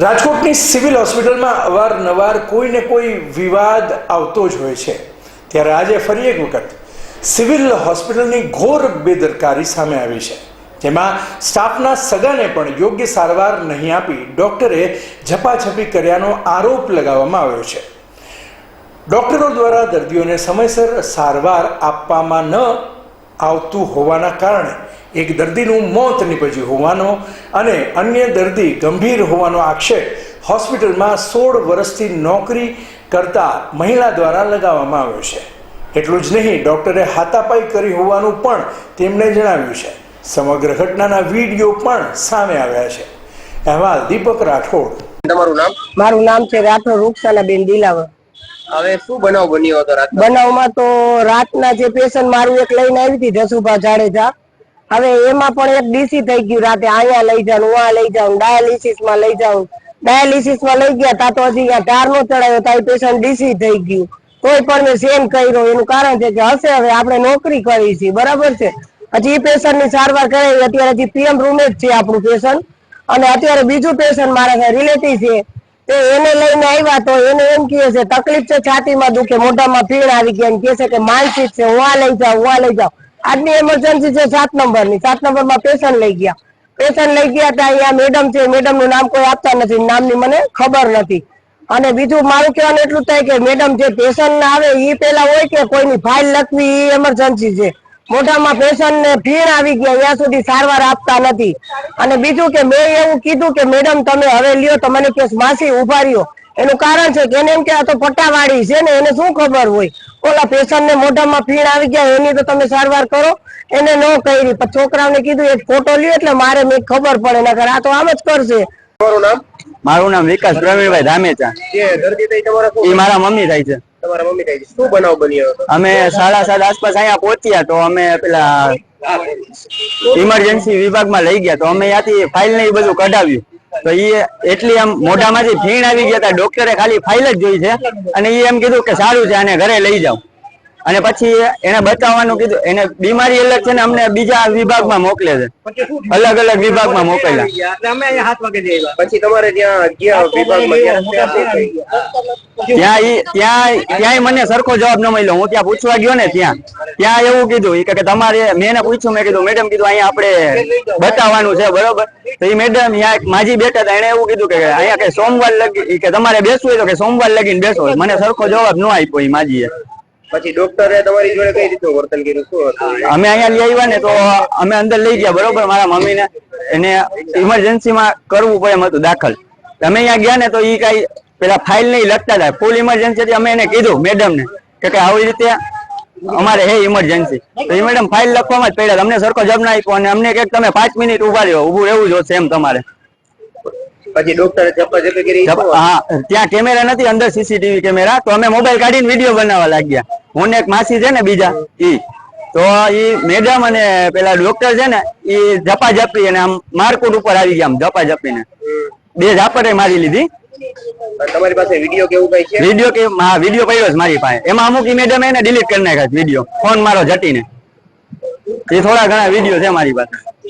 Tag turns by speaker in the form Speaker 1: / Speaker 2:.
Speaker 1: રાજકોટની સિવિલ હોસ્પિટલમાં અવારનવાર કોઈને કોઈ વિવાદ આવતો જ હોય છે. ત્યારે આજે ફરી એક વખત સિવિલ હોસ્પિટલની ઘોર બેદરકારી સામે આવી છે. જેમાં સ્ટાફના સગાને પણ યોગ્ય સારવાર નહીં આપી ડોક્ટરે ઝપાઝપી કર્યાનો આરોપ લગાવવામાં આવ્યો છે. ડોક્ટરો દ્વારા દર્દીઓને સમયસર સારવાર આપવામાં ન આવતું હોવાના કારણે એક દર્દીનું મોત નીપજ્યું હોવાનો અને અન્ય દર્દી ગંભીર હોવાનો આક્ષેપ હોસ્પિટલમાં સોળ વર્ષથી નોકરી કરતા મહિલા દ્વારા લગાવવામાં આવ્યો છે. એટલું જ નહીં ડૉક્ટરે હાથાપાઈ કરી હોવાનું પણ તેમણે જણાવ્યું છે. સમગ્ર ઘટનાના વીડિયો પણ સામે આવ્યા છે. અહેવાલ દીપક રાઠોડ.
Speaker 2: તમારું નામ?
Speaker 3: મારું નામ છે રાઠોડ રૂપસાનાબેન દિલાવર.
Speaker 2: હવે શું બનાવ બન્યો હતો રાત
Speaker 3: બનાવમાં તો રાતના જે પેશન્ટ મારું એક લઈને આવી હતી જસુભા જાડેજા, હવે એમાં પણ એક ડીસી થઈ ગયું રાતે, અહીંયા લઈ જાઉં ઉવા લઈ જાઉં ડાયાલિસિસમાં લઈ જાઉં. ડાયાલિસિસમાં લઈ ગયા, તા તો હજી અહીંયા ધાર નો ચડાયો, તા પેશન્ટ ડીસી થઈ ગયું. કોઈ પણ મેં સેમ કર્યો, એનું કારણ છે કે હશે હવે, આપણે નોકરી કરી છે બરાબર છે? હજી પેશન્ટની સારવાર કરાવી, અત્યારે હજી પીએમ રૂમે જ છે આપણું પેશન્ટ અને અત્યારે બીજું પેશન્ટ મારા રિલેટિવ છે તે એને લઈને આવ્યા તો એને એમ કહે છે, તકલીફ છે છાતીમાં દુખે, મોઢામાં પીણ આવી ગયા. કહે છે કે, માનસિક છે, હું લઈ જાઉં, હું લઈ જાઉં. આજની એમરજન્સી છે સાત નંબરની સાત નંબરમાં પેશન્ટ લઈ ગયા. પેશન્ટ લઈ ગયા હતા અહીંયા મેડમ છે મેડમનું નામ કોઈ આપતા નથી. નામની મને ખબર નથી. અને બીજું મારું કહેવાનું એટલું થાય કે મેડમ જે પેશન્ટ આવે એ પેલા હોય કે કોઈની ફાઇલ લખવી એ એમરજન્સી છે. મોઢામાં પેશન્ટ ને ભીણ આવી ગયા ત્યાં સુધી સારવાર આપતા નથી. અને બીજું કે મેં એવું કીધું કે મેડમ તમે હવે લ્યો તો મને કે માસી ઊભા રહ્યો. એનું કારણ છે કે એને એમ કે આ તો પટ્ટાવાળી છે ને એને શું ખબર હોય? ઓલા પેશન્ટ ને મોઢામાં ફીણ આવી ગયા એની તો તમે સારવાર કરો. એને ન કરી પણ છોકરાઓને કીધું એક ફોટો લ્યો એટલે મારે મેં ખબર પડે નકર આ તો આમ જ કરશે.
Speaker 2: મારું નામ?
Speaker 4: મારું નામ વિકાસ પ્રવીણભાઈ ધામેચા. એ મારા મમ્મી થાય છે.
Speaker 2: તમારા મમ્મી થઈ શું બનાવ બન્યો
Speaker 4: અમે સાડા સાત આસપાસ અહીંયા પહોંચ્યા તો અમે પેલા ઇમરજન્સી વિભાગમાં લઈ ગયા તો અમે ત્યાંથી ફાઇલ ને એ બધું કઢાવ્યું. તો એ એટલી આમ મોઢામાંથી ફીણ આવી ગયા હતા ડોક્ટરે ખાલી ફાઇલ જ જોઈ છે અને એ એમ કીધું કે સારું છે, આને ઘરે લઈ જાઓ અને પછી એને બતાવવાનું કીધું એને બીમારી અલગ છે ને અમને બીજા વિભાગમાં મોકલે છે. અલગ અલગ વિભાગમાં મોકલ્યા.
Speaker 2: પછી તમારે ત્યાં ત્યાં ત્યાં
Speaker 4: મને સરખો જવાબ ન મળ્યો. હું ત્યાં પૂછવા ગયો ને ત્યાં. ત્યાં એવું કીધું કે તમારે મેં એને પૂછ્યું મેં કીધું મેડમ કીધું અહીંયા આપણે બતાવવાનું છે બરોબર? તો એ મેડમ માજી બેઠા હતા એને એવું કીધું કે અહીંયા કે સોમવાર લગી કે તમારે બેસવું હોય તો કે સોમવાર લગીને બેસો. મને સરખો જવાબ ન આપ્યો એ માજીએ.
Speaker 2: પછી ડોક્ટરે તમારી જોડે કઈ રીતનું વર્તન કર્યું? શું હતું?
Speaker 4: અમે અહીંયા લઈ આવ્યા ને તો અમે અંદર લઈ ગયા, બરોબર? મારા મમ્મીને એને ઇમરજન્સીમાં કરવું પડે એમ હતું દાખલ. અમે અહીંયા ગયા ને તો એ કઈ પેલા ફાઇલ નહીં લખતા હતા. ફૂલ ઇમરજન્સી અમે એને કીધું મેડમ ને કે આવી રીતે અમારે હે ઇમરજન્સી તો એ મેડમ ફાઇલ લખવામાં જ પડ્યા અમને સરખો જવાબ ના આપ્યો અને અમને કે તમે પાંચ મિનિટ ઊભા રહ્યો ઉભું રહેવું જોશે એમ તમારે.
Speaker 2: પછી ડોક્ટરે ઝપાઝપી કરી
Speaker 4: હા ત્યાં કેમેરા નથી અંદર સીસીટીવી કેમેરા તો અમે મોબાઈલ કાઢીને વીડિયો બનાવવા લાગ્યા. હું એક માસી છે ને બીજા ઈ. તો ઈ મેડમ અને પેલા ડોક્ટર છે ને ઈ ઝપાઝપી અને આમ મારકુટ ઉપર આવી ગયા આમ ને બે ઝાપટે મારી લીધી.
Speaker 2: તમારી પાસે વીડિયો કેવું કઈ છે?
Speaker 4: વીડિયો કે હા વીડિયો પડ્યો છે મારી પાસે. એમાં અમુક ઈ મેડમ એને ડિલીટ કરી નાખ્યા વીડિયો ફોન મારો જટીને. એ થોડા ઘણા વીડિયો છે મારી પાસે.